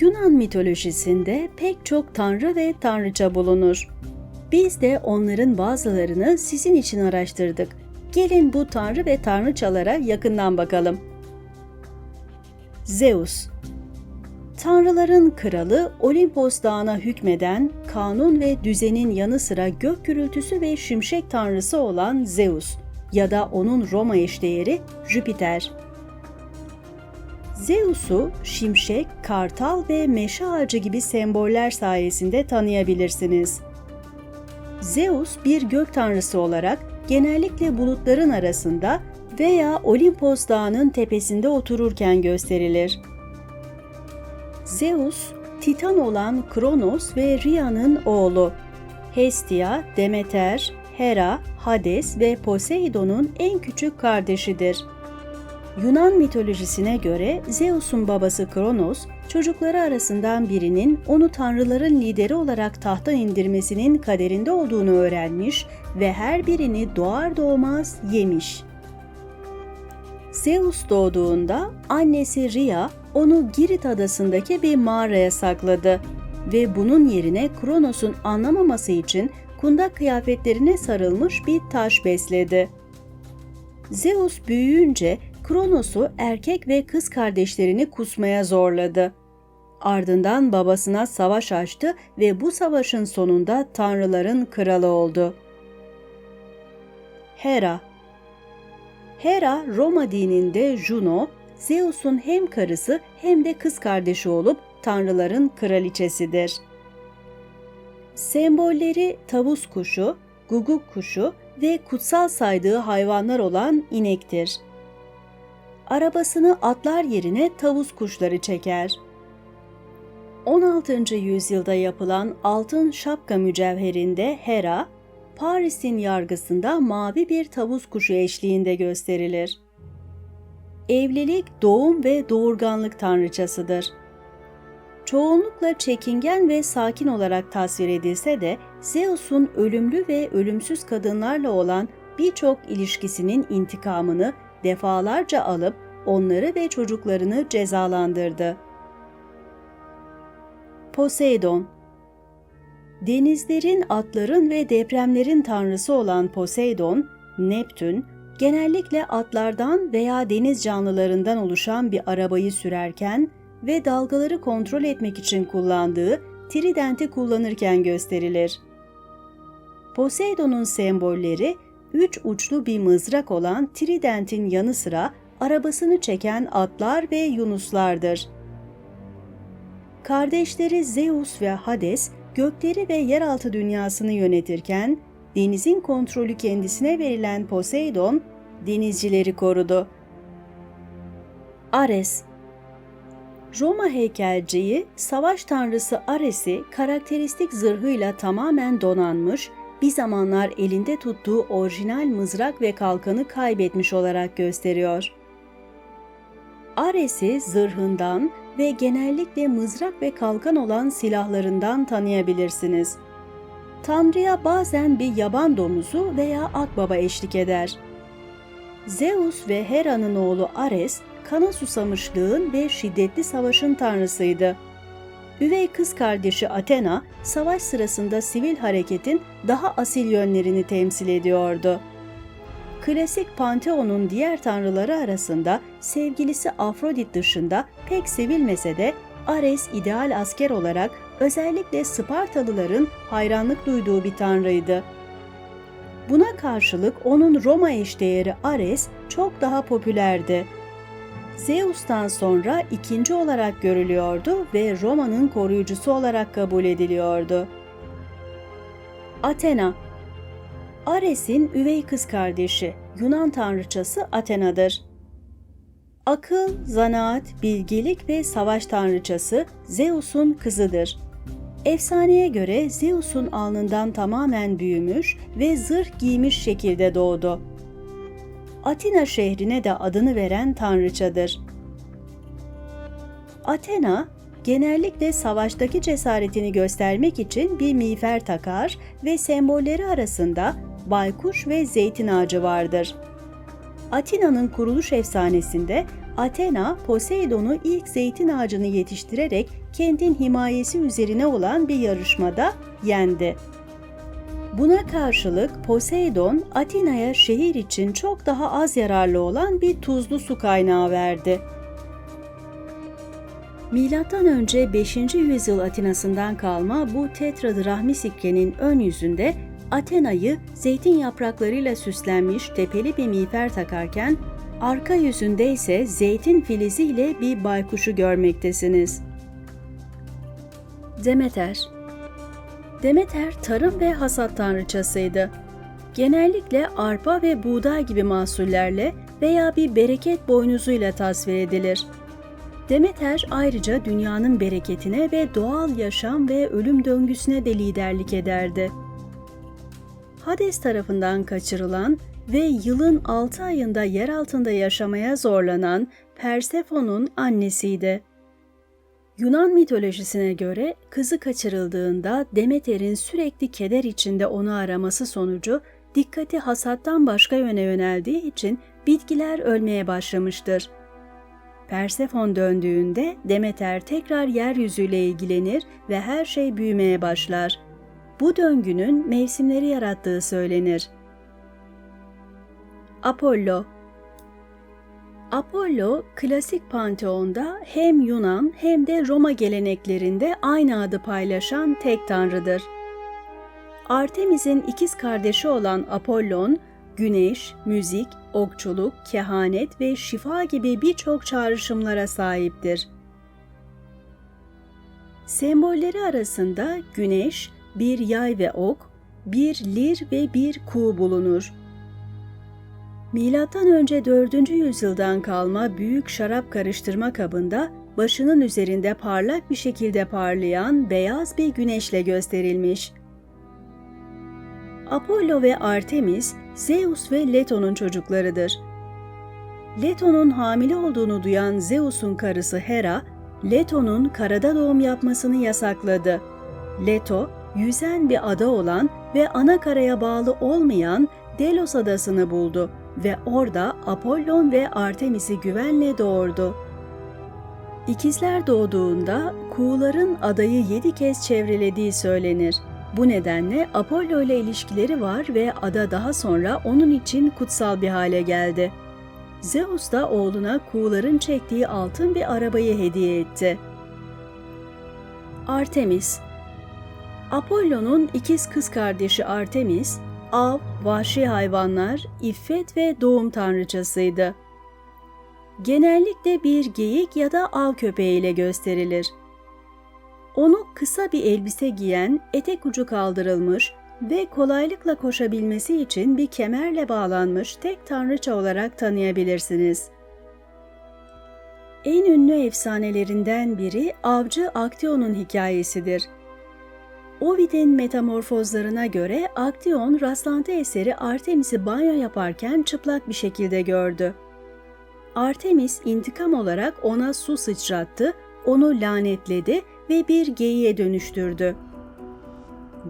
Yunan mitolojisinde pek çok tanrı ve tanrıça bulunur. Biz de onların bazılarını sizin için araştırdık. Gelin bu tanrı ve tanrıçalara yakından bakalım. Zeus Tanrıların kralı Olimpos dağına hükmeden, kanun ve düzenin yanı sıra gök gürültüsü ve şimşek tanrısı olan Zeus ya da onun Roma eşdeğeri Jüpiter. Zeus'u şimşek, kartal ve meşe ağacı gibi semboller sayesinde tanıyabilirsiniz. Zeus bir gök tanrısı olarak genellikle bulutların arasında veya Olimpos dağının tepesinde otururken gösterilir. Zeus, Titan olan Kronos ve Rhea'nın oğlu. Hestia, Demeter, Hera, Hades ve Poseidon'un en küçük kardeşidir. Yunan mitolojisine göre Zeus'un babası Kronos, çocukları arasından birinin onu tanrıların lideri olarak tahta indirmesinin kaderinde olduğunu öğrenmiş ve her birini doğar doğmaz yemiş. Zeus doğduğunda annesi Rhea onu Girit adasındaki bir mağaraya sakladı ve bunun yerine Kronos'un anlamaması için kundak kıyafetlerine sarılmış bir taş besledi. Zeus büyüyünce Kronos'u erkek ve kız kardeşlerini kusmaya zorladı. Ardından babasına savaş açtı ve bu savaşın sonunda tanrıların kralı oldu. Hera Hera, Roma dininde Juno, Zeus'un hem karısı hem de kız kardeşi olup tanrıların kraliçesidir. Sembolleri tavus kuşu, guguk kuşu ve kutsal saydığı hayvanlar olan inektir. Arabasını atlar yerine tavus kuşları çeker. 16. yüzyılda yapılan altın şapka mücevherinde Hera, Paris'in yargısında mavi bir tavus kuşu eşliğinde gösterilir. Evlilik, doğum ve doğurganlık tanrıçasıdır. Çoğunlukla çekingen ve sakin olarak tasvir edilse de Zeus'un ölümlü ve ölümsüz kadınlarla olan birçok ilişkisinin intikamını defalarca alıp onları ve çocuklarını cezalandırdı. Poseidon Denizlerin, atların ve depremlerin tanrısı olan Poseidon, Neptün, genellikle atlardan veya deniz canlılarından oluşan bir arabayı sürerken ve dalgaları kontrol etmek için kullandığı tridenti kullanırken gösterilir. Poseidon'un sembolleri üç uçlu bir mızrak olan tridentin yanı sıra arabasını çeken atlar ve yunuslardır. Kardeşleri Zeus ve Hades gökleri ve yeraltı dünyasını yönetirken denizin kontrolü kendisine verilen Poseidon denizcileri korudu. Ares Roma heykelciyi, savaş tanrısı Ares'i karakteristik zırhıyla tamamen donanmış, bir zamanlar elinde tuttuğu orijinal mızrak ve kalkanı kaybetmiş olarak gösteriyor. Ares'i zırhından ve genellikle mızrak ve kalkan olan silahlarından tanıyabilirsiniz. Tanrı'ya bazen bir yaban domuzu veya akbaba eşlik eder. Zeus ve Hera'nın oğlu Ares, kana susamışlığın ve şiddetli savaşın tanrısıydı. Üvey kız kardeşi Athena, savaş sırasında sivil hareketin daha asil yönlerini temsil ediyordu. Klasik Panteon'un diğer tanrıları arasında sevgilisi Afrodit dışında pek sevilmese de Ares ideal asker olarak özellikle Spartalıların hayranlık duyduğu bir tanrıydı. Buna karşılık onun Roma eşdeğeri Ares çok daha popülerdi. Zeus'tan sonra ikinci olarak görülüyordu ve Roma'nın koruyucusu olarak kabul ediliyordu. Athena Ares'in üvey kız kardeşi, Yunan tanrıçası Athena'dır. Akıl, zanaat, bilgelik ve savaş tanrıçası Zeus'un kızıdır. Efsaneye göre Zeus'un alnından tamamen büyümüş ve zırh giymiş şekilde doğdu. Atina şehrine de adını veren tanrıçadır. Athena, genellikle savaştaki cesaretini göstermek için bir miğfer takar ve sembolleri arasında baykuş ve zeytin ağacı vardır. Atina'nın kuruluş efsanesinde Athena, Poseidon'u ilk zeytin ağacını yetiştirerek kentin himayesi üzerine olan bir yarışmada yendi. Buna karşılık Poseidon, Atina'ya şehir için çok daha az yararlı olan bir tuzlu su kaynağı verdi. Milattan önce 5. yüzyıl Atina'sından kalma bu tetradrahmi sikkenin ön yüzünde Athena'yı zeytin yapraklarıyla süslenmiş tepeli bir miğfer takarken arka yüzünde ise zeytin filiziyle bir baykuşu görmektesiniz. Demeter Demeter tarım ve hasat tanrıçasıydı. Genellikle arpa ve buğday gibi mahsullerle veya bir bereket boynuzuyla tasvir edilir. Demeter ayrıca dünyanın bereketine ve doğal yaşam ve ölüm döngüsüne de liderlik ederdi. Hades tarafından kaçırılan ve yılın 6 ayında yer altında yaşamaya zorlanan Persefon'un annesiydi. Yunan mitolojisine göre kızı kaçırıldığında Demeter'in sürekli keder içinde onu araması sonucu dikkati hasattan başka yöne yöneldiği için bitkiler ölmeye başlamıştır. Persefon döndüğünde Demeter tekrar yeryüzüyle ilgilenir ve her şey büyümeye başlar. Bu döngünün mevsimleri yarattığı söylenir. Apollo Apollo, klasik panteonda hem Yunan hem de Roma geleneklerinde aynı adı paylaşan tek tanrıdır. Artemis'in ikiz kardeşi olan Apollon, güneş, müzik, okçuluk, kehanet ve şifa gibi birçok çağrışımlara sahiptir. Sembolleri arasında güneş, bir yay ve ok, bir lir ve bir kuğu bulunur. Milattan önce 4. yüzyıldan kalma büyük şarap karıştırma kabında başının üzerinde parlak bir şekilde parlayan beyaz bir güneşle gösterilmiş. Apollo ve Artemis, Zeus ve Leto'nun çocuklarıdır. Leto'nun hamile olduğunu duyan Zeus'un karısı Hera, Leto'nun karada doğum yapmasını yasakladı. Leto, yüzen bir ada olan ve ana karaya bağlı olmayan Delos adasını buldu ve orada Apollon ve Artemis'i güvenle doğurdu. İkizler doğduğunda kuğuların adayı yedi kez çevrelediği söylenir. Bu nedenle Apollo ile ilişkileri var ve ada daha sonra onun için kutsal bir hale geldi. Zeus da oğluna kuğuların çektiği altın bir arabayı hediye etti. Artemis Apollo'nun ikiz kız kardeşi Artemis, av, vahşi hayvanlar, iffet ve doğum tanrıçasıydı. Genellikle bir geyik ya da av köpeğiyle gösterilir. Onu kısa bir elbise giyen, etek ucu kaldırılmış ve kolaylıkla koşabilmesi için bir kemerle bağlanmış tek tanrıça olarak tanıyabilirsiniz. En ünlü efsanelerinden biri avcı Aktion'un hikayesidir. Ovid'in metamorfozlarına göre Aktion rastlantı eseri Artemis'i banyo yaparken çıplak bir şekilde gördü. Artemis intikam olarak ona su sıçrattı, onu lanetledi ve bir geyiğe dönüştürdü.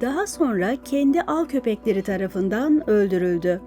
Daha sonra kendi av köpekleri tarafından öldürüldü.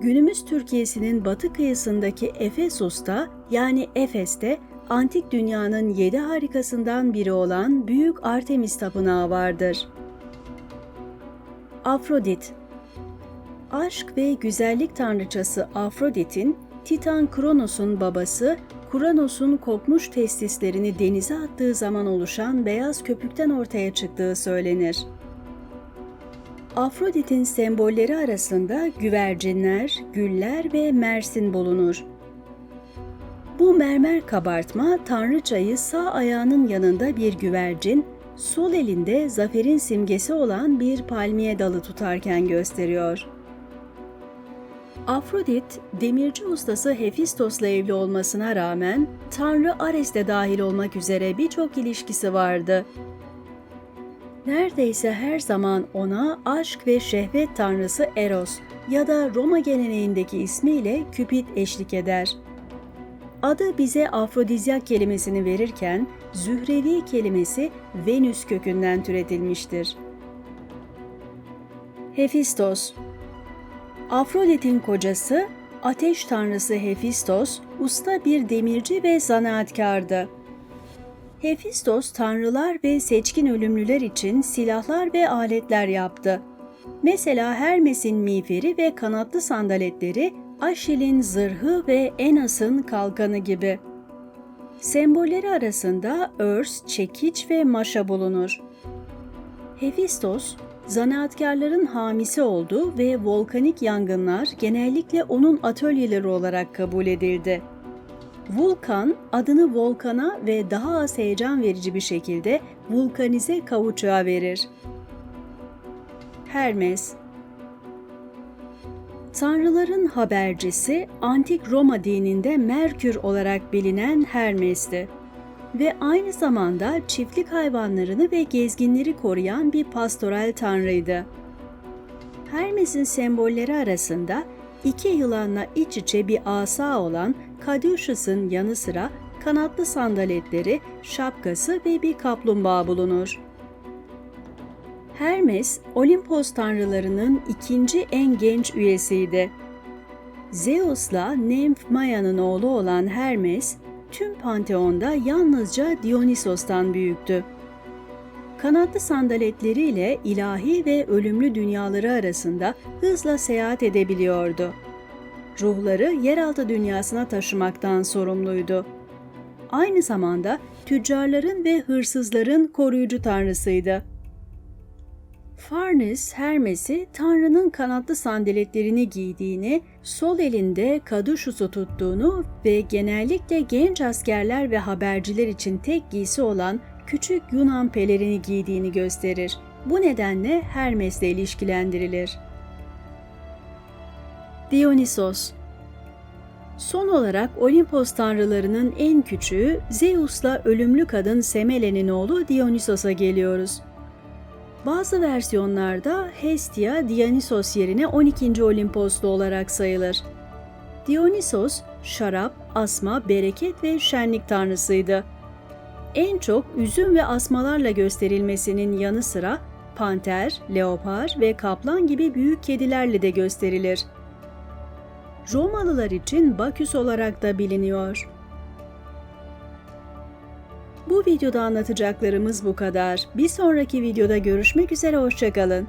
Günümüz Türkiye'sinin batı kıyısındaki Efesus'ta yani Efes'te antik dünyanın yedi harikasından biri olan Büyük Artemis Tapınağı vardır. Afrodit Aşk ve güzellik tanrıçası Afrodit'in Titan Kronos'un babası Kuranos'un kopmuş testislerini denize attığı zaman oluşan beyaz köpükten ortaya çıktığı söylenir. Afrodit'in sembolleri arasında güvercinler, güller ve mersin bulunur. Bu mermer kabartma tanrıçayı sağ ayağının yanında bir güvercin, sol elinde zaferin simgesi olan bir palmiye dalı tutarken gösteriyor. Afrodit, demirci ustası Hefistos'la evli olmasına rağmen Tanrı Ares de dahil olmak üzere birçok ilişkisi vardı. Neredeyse her zaman ona aşk ve şehvet tanrısı Eros ya da Roma geleneğindeki ismiyle Küpit eşlik eder. Adı bize afrodizyak kelimesini verirken Zührevi kelimesi Venüs kökünden türetilmiştir. Hefistos Afrodit'in kocası Ateş tanrısı Hefistos, usta bir demirci ve zanaatkardı. Hefistos tanrılar ve seçkin ölümlüler için silahlar ve aletler yaptı. Mesela Hermes'in miğferi ve kanatlı sandaletleri, Aşil'in zırhı ve Enas'ın kalkanı gibi. Sembolleri arasında örs, çekiç ve maşa bulunur. Hefistos, zanaatkarların hamisi oldu ve volkanik yangınlar genellikle onun atölyeleri olarak kabul edildi. Vulkan adını volkana ve daha az heyecan verici bir şekilde vulkanize kavuçuğa verir. Hermes Tanrıların habercisi antik Roma dininde Merkür olarak bilinen Hermes'ti ve aynı zamanda çiftlik hayvanlarını ve gezginleri koruyan bir pastoral tanrıydı. Hermes'in sembolleri arasında iki yılanla iç içe bir asa olan Caduceus'ın yanı sıra kanatlı sandaletleri, şapkası ve bir kaplumbağa bulunur. Hermes, Olimpos tanrılarının ikinci en genç üyesiydi. Zeus'la Nemf Maya'nın oğlu olan Hermes, tüm Panteon'da yalnızca Dionysos'tan büyüktü. Kanatlı sandaletleriyle ilahi ve ölümlü dünyaları arasında hızla seyahat edebiliyordu. Ruhları yeraltı dünyasına taşımaktan sorumluydu. Aynı zamanda tüccarların ve hırsızların koruyucu tanrısıydı. Farnes, Hermes'i Tanrı'nın kanatlı sandaletlerini giydiğini, sol elinde Kaduşus'u tuttuğunu ve genellikle genç askerler ve haberciler için tek giysi olan küçük Yunan pelerini giydiğini gösterir. Bu nedenle Hermes'le ilişkilendirilir. Dionysos Son olarak Olimpos tanrılarının en küçüğü Zeus'la ölümlü kadın Semele'nin oğlu Dionysos'a geliyoruz. Bazı versiyonlarda Hestia Dionysos yerine 12. Olimposlu olarak sayılır. Dionysos, şarap, asma, bereket ve şenlik tanrısıydı. En çok üzüm ve asmalarla gösterilmesinin yanı sıra panter, leopar ve kaplan gibi büyük kedilerle de gösterilir. Romalılar için Baküs olarak da biliniyor. Bu videoda anlatacaklarımız bu kadar. Bir sonraki videoda görüşmek üzere, hoşçakalın.